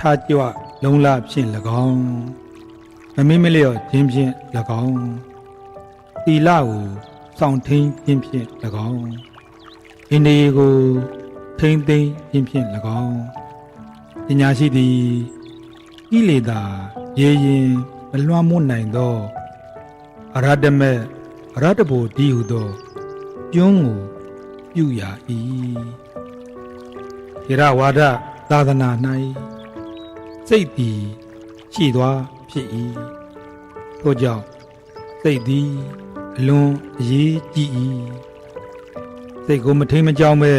ထားကြွလုံလဖြင့်၎င်းမမိမလျော့ခြင်းဖြင့်၎င်းသီလကိုစောင့်ထိန်ခြင်းဖြင့်၎င်းဣန္ဒြေကိုထိမ့်သိမ်းခြင်းဖြင့်၎င်းပညာရှိသည်ကိလေသာရေရင်မလွှမ်းမိုးနိုင်သောအရဟတမေအရဟတဘူဒီဟုသောကျွန်းကိုပြုရာ၏ထေရဝါဒသာသနာ၌ စိတ်သည်ရှိသွားဖြစ်၏ထို့ကြောင့်စိတ်သည်အလွန်အရေးကြီး၏စိတ်ကိုမထိန်မကြောင်းပဲ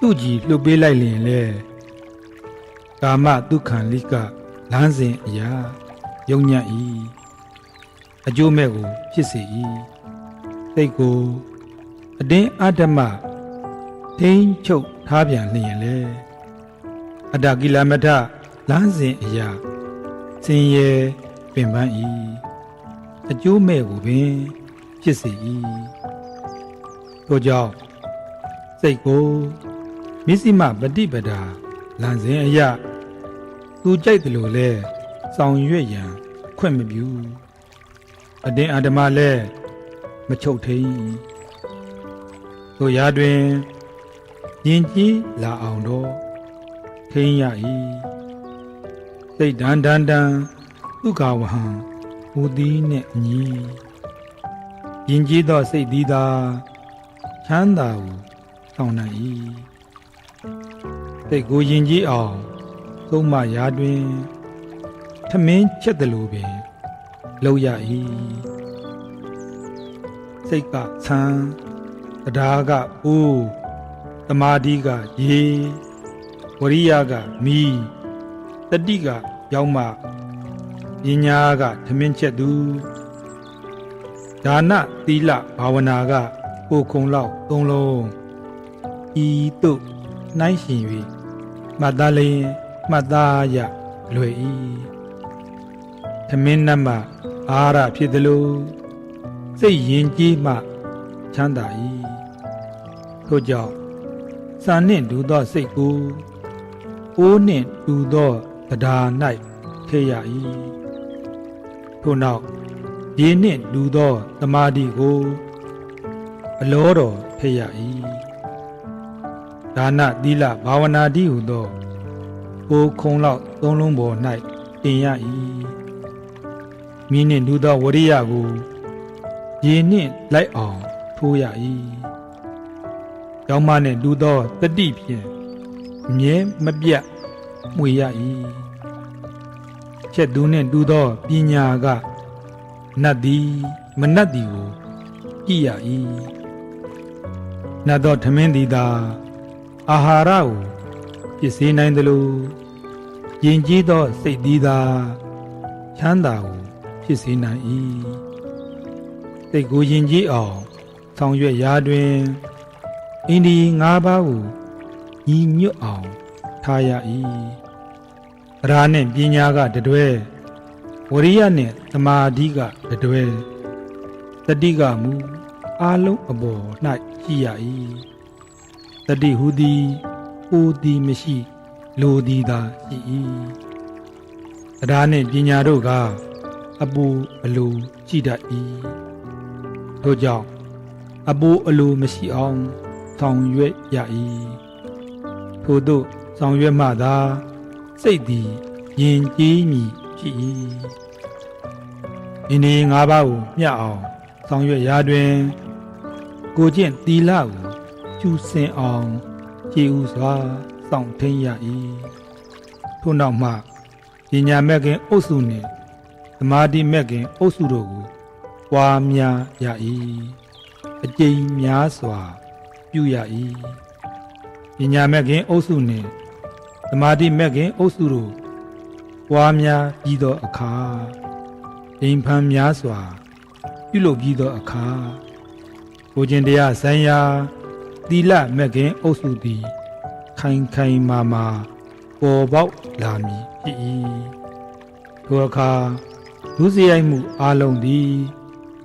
သူ့ကြည်လှုပ်ပေးလိုက်လျင်လေကာမဒုက္ခံလိကလမ်းစဉ်အရာယုံညံ့၏အကျိုးမဲ့ကိုဖြစ်စေ၏စိတ်ကိုအတင်းအဓမ္မထိန်ချုပ်ထားပြန်လျင်လေ အတ္တကိလမထလမ်းစဉ်အရာစင်ရဲပင်ပန်း၏အကျိုးမဲ့ကိုပင်ဖြစ်စေ၏ထို့ကြောင့်စိတ်ကိုမစ္စည်းမပฏิပဒါလမ်းစဉ်အရာသူကြိုက်တယ်လို့လဲဆောင်ရွက်ရန်ခွင့်မပြုအတင်းအဓမ္မလဲမချုပ်ထိန်တို့ရာတွင်ယင်ကြီးလာအောင်တော့ ထိန်ရ၏စိတ်ဒန်ဒန်ဒန်ဒုက္ခဝဟံဟူသည်နှင့်အညီယင်ကြီးသောစိတ်သည်သာချမ်းသာကိုဆောင်နိုင်၏စိတ်ကိုယင်ကြီးအောင်သုံးမရာတွင်ထမင်းချက်တယ်လို့ပင်လောက်ရ၏စိတ်ကဆန်းတရားကဦးတမာတိကရေ ဝရိယကမီတတိကရောက်မှပညာကထမင်းချက်သူဒါနသီလဘာဝနာကကိုယ်ခုံလောက်သုံးလုံးဤသို့နှိုင်းရှင်၍မှတ်သားလျင်မှတ်သားရလွယ်၏သမင်းနတ်မှအာဟာရဖြစ်သလိုစိတ်ရင်ကြီးမှချမ်းသာ၏ထို့ကြောင့်စာနှင့်ဒူသောစိတ်ကို အိုးနှင့်ဒူသောတရား၌ထေရ၏ထို့နောက်ရေနှင့်ဒူသောတမာတိကိုအလောတော်ထေရ၏ဒါနသီလဘာဝနာတိဟုသောကိုယ်ခုံလောက်သုံးလုံးပေါ်၌တင်ရ၏မိနှင့်လူသောဝရိယကိုရေနှင့်လိုက်အောင်ထိုးရ၏ကျောင်းမနှင့်လူသောတတိဖြင့်အ မြဲမပြတ်မှွေရ၏ချက်သူနှင့်လူသောပညာကနတ်သည်မနတ်သည်ကိုကြည်ရ၏နတ်သောထမင်းသည်သာအာဟာရကိုဖြစ်စေနိုင်သလိုယဉ်ကျေးသောစိတ်သည်သာချမ်းသာကိုဖြစ်စေနိုင်၏စိတ်ကိုယဉ်ကျေးအောင်ဆောင်ရွက်ရာတွင်အင်းဒီ၅ပါးကို ညီညွတ်အောင်ထားရ၏အရာနှင့်ပညာကတတွဲဝရိယနှင့်သမာဓိကတတွဲတတိကမူအာလုံးအပေါ်၌ရှိရ၏တတိဟုသည်အိုသည်မရှိလိုသည်သာရှိ၏တရားနှင့်ပညာတို့ကအပူအလိုရှိတတ်၏ထို့ကြောင့်အပူအလိုမရှိအောင်ဆောင်ရွက်ရ၏ ထို့သို့ဆောင်ရွက်မှသာစိတ်သည်ယဉ်ကျေးမည်ဖြစ်၏ဒီနေ့၅ပါးကိုမျှအောင်ဆောင်ရွက်ရာတွင် ကိုကျင့်သီလကိုကျူစင်အောင်ကြည်ဥစွာစောင့်ထိန်ရ၏ထို့နောက်မှပညာမဲ့ခင်အုပ်စုနှင့်သမာဓိမဲ့ခင်အုပ်စုတို့ကိုပွားများရ၏အကျိန်များစွာပြုရ၏ ပညာမဲ့ခင်အုပ်စုနှင့်သမာဓိမဲ့ခင်အုပ်စုတို့ပွားများပြီးသောအခါအိမ်ဖန်များစွာ ပြုလုပ်ပြီးသောအခါကိုကျင်တရားဆိုင်ရာသီလမဲ့ခင်အုပ်စုသည် ခိုင်ခိုင်မာမာပေါ်ပေါက်လာမည်ဖြစ်၏ထိုအခါလူစရိုက်မှုအလုံးသည်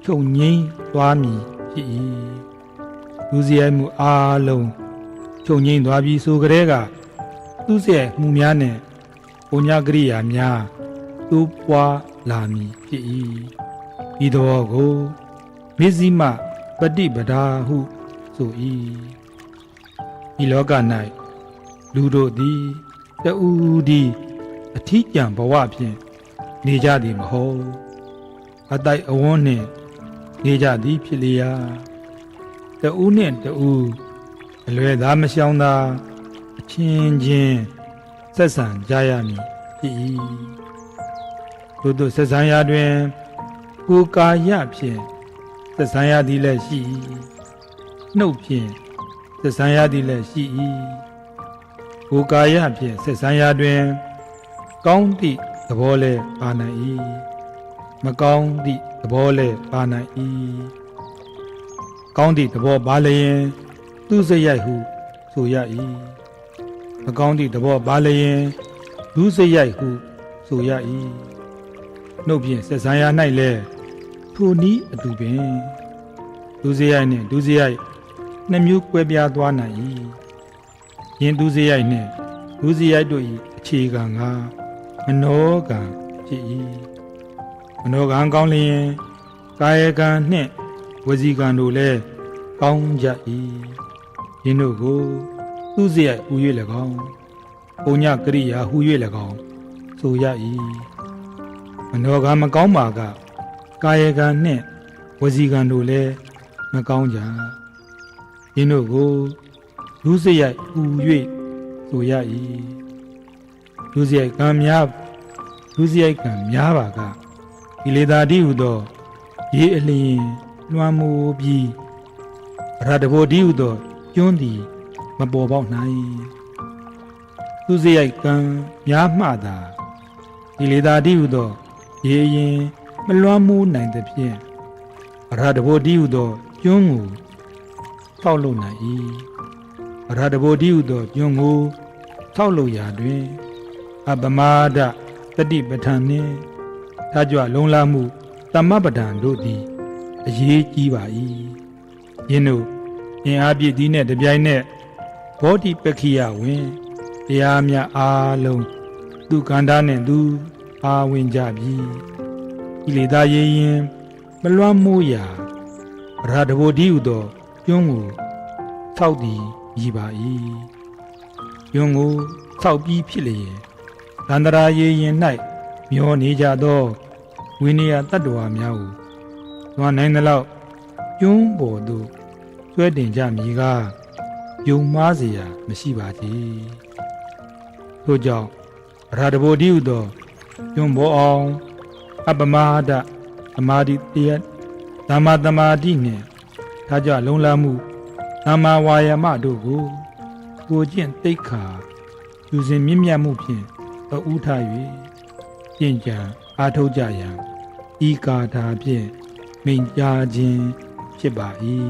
ချုပ်ငိမ့်သွားမည်ဖြစ်၏လူစရိုက်မှုအလုံး ချုပ်ငိမ့်သွားပြီးဆိုကြတဲ့ကသူ့ရဲ့မှုများနဲ့ပုံညာကရိယာများသိုးပွားလာမည်ဖြစ်၏ဤသောကိုမေဇိမပฏิပဒါဟုဆို၏ဤလောက၌လူတို့သည်တအူးသည်အထီးကျန်ဘဝဖြင့်နေကြသည်မဟုတ်အတိုက်အဝန်းနှင့်နေကြသည်ဖြစ်လျာတအူးနှင့်တ အူးအလွယ်သားမရှောင်သာအချင်းချင်းဆက်ဆံကြရမည်ဖြစ်၏တို့တို့ဆက်ဆံရာတွင်ကိုယ်ကာယဖြင့်ဆက်ဆံရသည်လည်းရှိ၏နှုတ်ဖြင့်ဆက်ဆံရသည်လည်းရှိ၏ကိုယ်ကာယဖြင့်ဆက်ဆံရာတွင် ကောင်းသည့်သဘောလဲပါနိုင်၏မကောင်းသည့်သဘောလဲပါနိုင်၏ကောင်းသည့်သဘောပါလျင် သူစရိုက်ဟုဆိုရ၏မကောင်းသည့်သဘောပါလျင်ဒုစရိုက်ဟုဆိုရ၏နှုတ်ဖြင့်ဆက်ဆံရ၌လဲထိုနည်းအတူပင်ဒုစရိုက်နှင့်ဒုစရိုက်နှစ်မျိုးကွဲပြားသွားနိုင်၏ယင်ဒုစရိုက်နှင့်ဒုစရိုက်တို့၏အခြေခံကမနောကံဖြစ်၏မနောကံကောင်းလျင်ကာယကံနှင့်ဝစီကံတို့လည်းကောင်းကြ၏ ယင်းတို့ကိုသူစရိုက်ဟူ၍၎င်းပုံညကရိယာဟူ၍၎င်းဆိုရ၏မနောကံမကောင်းပါကကာယကံနှင့်ဝစီကံတို့လည်းမကောင်းကြယင်းတို့ကိုလူစရိုက်ဟူ၍ဆိုရ၏လူစရိုက်ကံများလူစရိုက်ကံများပါကကိလေသာတိဟုသောရေအလျင်လွှမ်းမိုးပြီးအရတဘောတိဟုသော ကျွန်းသည်မပေါ်ပေါက်နိုင်သူစရိုက်ကံများမှသာကိလေသာတိဟုသောရေရင်မလွှမ်းမိုးနိုင်သဖြင့်အရတဘောတိဟုသောကျွန်းကိုထောက်လုပ်နိုင်၏အရတဘောတိဟုသောကျွန်းကိုထောက်လုပ်ရာတွင်အပမာဒတတိပဋ္ဌာန်နှင့်ထားကြွလုံလမှုတမ္မပဋ္ဌာန်တို့သည်အရေးကြီးပါ၏ယင်းတို့ အင်အားပြည့်သည်နှင့်တပြိုင်နက်ဘောဓိပက္ခိယဝင်တရားများအားလုံးသူကန္တာနှင့်သူအာဝင်ကြပြီဣလေသာရေရင်မလွမ်းမိုးရာအရာတဘောဓိဟုသောကျွန်းကိုထောက်သည်ရည်ပါ၏ကျွန်းကိုထောက်ပြီးဖြစ်လျက်သန္တရာရေရင်၌မျောနေကြသောဝိနည်းတတ္တဝါများကိုသွားနိုင်သလောက်ကျွန်းပေါ်သို့ ဆွဲတင်ကြမည်ကယုံမားเสียမရှိပါသေးထို့ကြောင့်အရာတဘောတိဟုသောကျွန်းပေါ်အောင်အပမဒသမာဓိတရားဓမ္မသမာဓိနှင့်ထားကြလုံလမှုသမ္မာဝါယာမတို့ကိုကိုကျင့်တိတ်ခါယူစဉ်မြင့်မြတ်မှုဖြင့်အဥထား၍ကျင့်ကြံအားထုတ်ကြရန်ဤကာထာဖြင့်မိန့်ကြားခြင်းဖြစ်ပါ၏